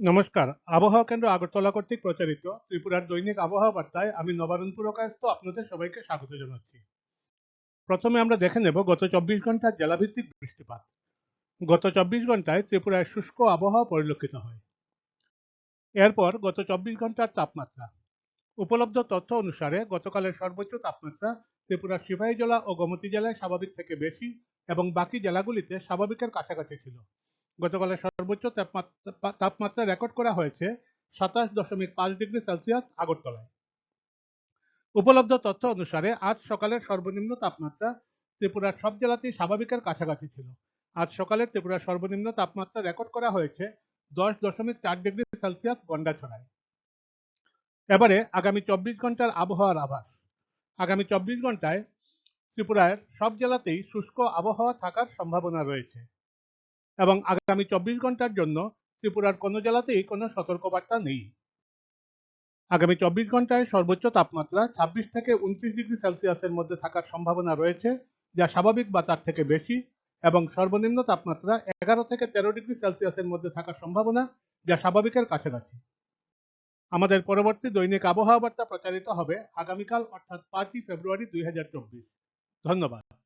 নমস্কার। আবহাওয়া কেন্দ্র আগরতলা কর্তৃক প্রচারিত ত্রিপুরার দৈনিক আবহাওয়া বার্তায় আমি নবারুণ পুরকায়স্থ আপনাদের সবাইকে স্বাগত জানাচ্ছি। প্রথমে আমরা দেখে নেব গত চব্বিশ ঘণ্টার জেলাভিত্তিক বৃষ্টিপাত। গত চব্বিশ ঘন্টায় ত্রিপুরায় শুষ্ক আবহাওয়া পরিলক্ষিত হয়। এরপর গত চব্বিশ ঘণ্টার তাপমাত্রা। উপলব্ধ তথ্য অনুসারে গতকালের সর্বোচ্চ তাপমাত্রা ত্রিপুরার সিপাহী জেলা ও গোমতী জেলায় স্বাভাবিক থেকে বেশি এবং বাকি জেলাগুলিতে স্বাভাবিকের কাছাকাছি ছিল। গতকালের সর্বোচ্চ তাপমাত্রা রেকর্ড করা হয়েছে সাতাশ দশমিক পাঁচ ডিগ্রি সেলসিয়াস আগরতলায়। উপলব্ধ তথ্য অনুসারে আজ সকালের সর্বনিম্ন তাপমাত্রা ত্রিপুরার সব জেলাতেই স্বাভাবিকের কাছাকাছি ছিল। আজ সকালে ত্রিপুরার সর্বনিম্ন তাপমাত্রা রেকর্ড করা হয়েছে দশ দশমিক চার ডিগ্রি সেলসিয়াস গন্ডাছড়ায়। এবারে আগামী চব্বিশ ঘণ্টার আবহাওয়ার আভাস। আগামী চব্বিশ ঘন্টায় ত্রিপুরার সব জেলাতেই শুষ্ক আবহাওয়া থাকার সম্ভাবনা রয়েছে। এবং আগামী চব্বিশ ঘণ্টার জন্য ত্রিপুরার কোনো জেলাতেই কোনো সতর্কবার্তা নেই। আগামী চব্বিশ ঘন্টায় সর্বোচ্চ তাপমাত্রা ছাব্বিশ থেকে উনত্রিশ ডিগ্রি সেলসিয়াসের মধ্যে থাকার সম্ভাবনা রয়েছে, যা স্বাভাবিক বা তার থেকে বেশি, এবং সর্বনিম্ন তাপমাত্রা এগারো থেকে তেরো ডিগ্রি সেলসিয়াসের মধ্যে থাকার সম্ভাবনা, যা স্বাভাবিকের কাছাকাছি। আমাদের পরবর্তী দৈনিক আবহাওয়া বার্তা প্রচারিত হবে আগামীকাল, অর্থাৎ পাঁচই ফেব্রুয়ারি দুই হাজার চব্বিশ। ধন্যবাদ।